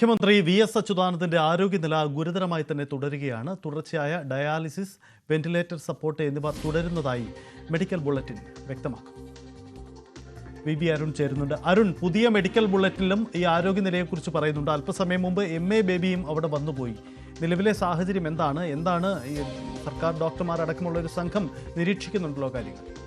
മുഖ്യമന്ത്രി V S അച്യുതാനന്ദന്റെ ആരോഗ്യനില ഗുരുതരമായി തന്നെ തുടരുകയാണ്. തുടർച്ചയായ ഡയാലിസിസ് വെന്റിലേറ്റർ സപ്പോർട്ട് എന്നിവ തുടരുന്നതായി മെഡിക്കൽ ബുള്ളറ്റിൻ വ്യക്തമാക്കും. വി ബി അരുൺ ചേരുന്നുണ്ട്. അരുൺ പുതിയ മെഡിക്കൽ ബുള്ളറ്റിനിലും ഈ ആരോഗ്യനിലയെക്കുറിച്ച് പറയുന്നുണ്ട്. അല്പസമയം മുമ്പ് എം എ ബേബിയും അവിടെ വന്നുപോയി. നിലവിലെ സാഹചര്യം എന്താണ്? എന്താണ് ഈ സർക്കാർ ഡോക്ടർമാരടക്കമുള്ള ഒരു സംഘം നിരീക്ഷിക്കുന്നുണ്ടല്ലോ കാര്യങ്ങൾ?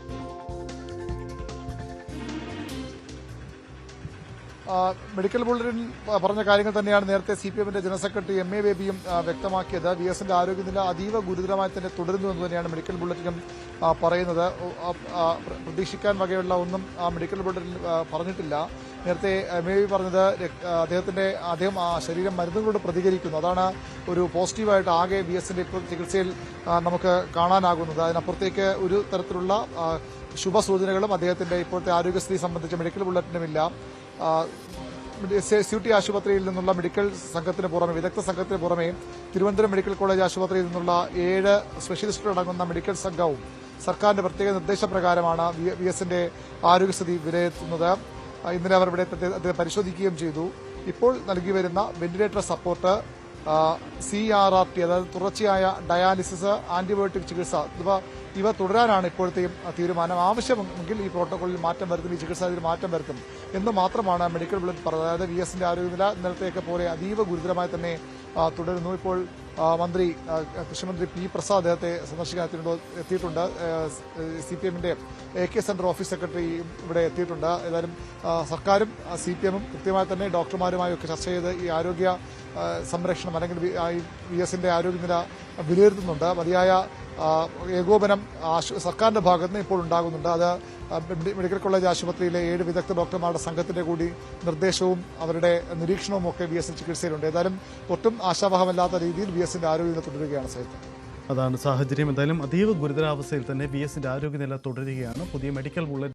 മെഡിക്കൽ ബുള്ളറ്റിൻ പറഞ്ഞ കാര്യങ്ങൾ തന്നെയാണ് നേരത്തെ സി പി എമ്മിന്റെ ജനറൽ സെക്രട്ടറി എം എ ബേബിയും വ്യക്തമാക്കിയത്. വി എസിന്റെ ആരോഗ്യനില അതീവ ഗുരുതരമായി തന്നെ തുടരുന്നു എന്ന് തന്നെയാണ് മെഡിക്കൽ ബുള്ളറ്റിനും പറയുന്നത്. പ്രതീക്ഷിക്കാൻ വകയുള്ള ഒന്നും ആ മെഡിക്കൽ ബുള്ളറ്റിൻ പറഞ്ഞിട്ടില്ല. നേരത്തെ എം എ ബി പറഞ്ഞത് അദ്ദേഹത്തിന്റെ അദ്ദേഹം ആ ശരീരം മരുന്നുകളോട് പ്രതികരിക്കുന്നു. അതാണ് ഒരു പോസിറ്റീവായിട്ട് ആകെ വി എസിന്റെ ഇപ്പോൾ ചികിത്സയിൽ നമുക്ക് കാണാനാകുന്നത്. അതിനപ്പുറത്തേക്ക് ഒരു തരത്തിലുള്ള ശുഭസൂചനകളും അദ്ദേഹത്തിന്റെ ഇപ്പോഴത്തെ ആരോഗ്യസ്ഥിതി സംബന്ധിച്ച് മെഡിക്കൽ ബുള്ളറ്റിനുമില്ല. ആ, എസ് യു ടി ആശുപത്രിയിൽ നിന്നുള്ള മെഡിക്കൽ സംഘത്തിന് പുറമെ വിദഗ്ധ സംഘത്തിന് പുറമെ തിരുവനന്തപുരം മെഡിക്കൽ കോളേജ് ആശുപത്രിയിൽ നിന്നുള്ള ഏഴ് സ്പെഷ്യലിസ്റ്റുകളടങ്ങുന്ന മെഡിക്കൽ സംഘവും സർക്കാരിന്റെ പ്രത്യേക നിർദ്ദേശപ്രകാരമാണ് വി- എസിന്റെ ആരോഗ്യസ്ഥിതി വിലയിരുത്തുന്നത്. ഇന്നലെ അവർ ഇവിടെ പരിശോധിക്കുകയും ചെയ്തു. ഇപ്പോൾ നൽകി വരുന്ന ventilator support C R R T അതായത് തുടർച്ചയായ ഡയാലിസിസ് ആന്റിബയോട്ടിക് ചികിത്സ ഇവ ഇവ തുടരാനാണ് ഇപ്പോഴത്തെയും തീരുമാനം. ആവശ്യമെങ്കിൽ ഈ പ്രോട്ടോകോളിൽ മാറ്റം വരുത്തും ഈ ചികിത്സാ രീതിയിൽ മാറ്റം വരുത്തും എന്ന് മാത്രമാണ് മെഡിക്കൽ ബുള്ളറ്റ് പറഞ്ഞത് അതായത് വി എസിന്റെ ആരോഗ്യനില ഇന്നലത്തെയൊക്കെ പോലെ അതീവ ഗുരുതരമായി തന്നെ തുടരുന്നു. ഇപ്പോൾ മന്ത്രി കൃഷിമന്ത്രി പി പ്രസാദ് അദ്ദേഹത്തെ സന്ദർശിക്കാൻ എത്തിയിട്ടുണ്ട്. സി പി എമ്മിന്റെ A K centre office secretary ഇവിടെ എത്തിയിട്ടുണ്ട്. ഏതായാലും സർക്കാരും സി പി എമ്മും കൃത്യമായി തന്നെ ഡോക്ടർമാരുമായി ഒക്കെ ചർച്ച ചെയ്ത് ഈ ആരോഗ്യ സംരക്ഷണം അല്ലെങ്കിൽ വി- എസിന്റെ ആരോഗ്യനില വിലയിരുത്തുന്നുണ്ട്. മതിയായ ഏകോപനം സർക്കാരിന്റെ ഭാഗത്ത് നിന്ന് ഇപ്പോൾ ഉണ്ടാകുന്നുണ്ട്. അത് മെഡിക്കൽ കോളേജ് ആശുപത്രിയിലെ ഏഴ് വിദഗ്ധ ഡോക്ടർമാരുടെ സംഘത്തിന്റെ കൂടി നിർദ്ദേശവും അവരുടെ നിരീക്ഷണവും ഒക്കെ വി എസ് ചികിത്സയിലുണ്ട്. ഏതായാലും ഒട്ടും ആശാവഹമല്ലാത്ത രീതിയിൽ വി എസിന്റെ ആരോഗ്യനില തുടരുകയാണ് സഹിതം അതാണ് സാഹചര്യം. എന്തായാലും അതീവ ഗുരുതരാവസ്ഥയിൽ തന്നെ ബി എസിന്റെ ആരോഗ്യനില തുടരുകയാണ്. പുതിയ മെഡിക്കൽ ബുള്ളറ്റിൻ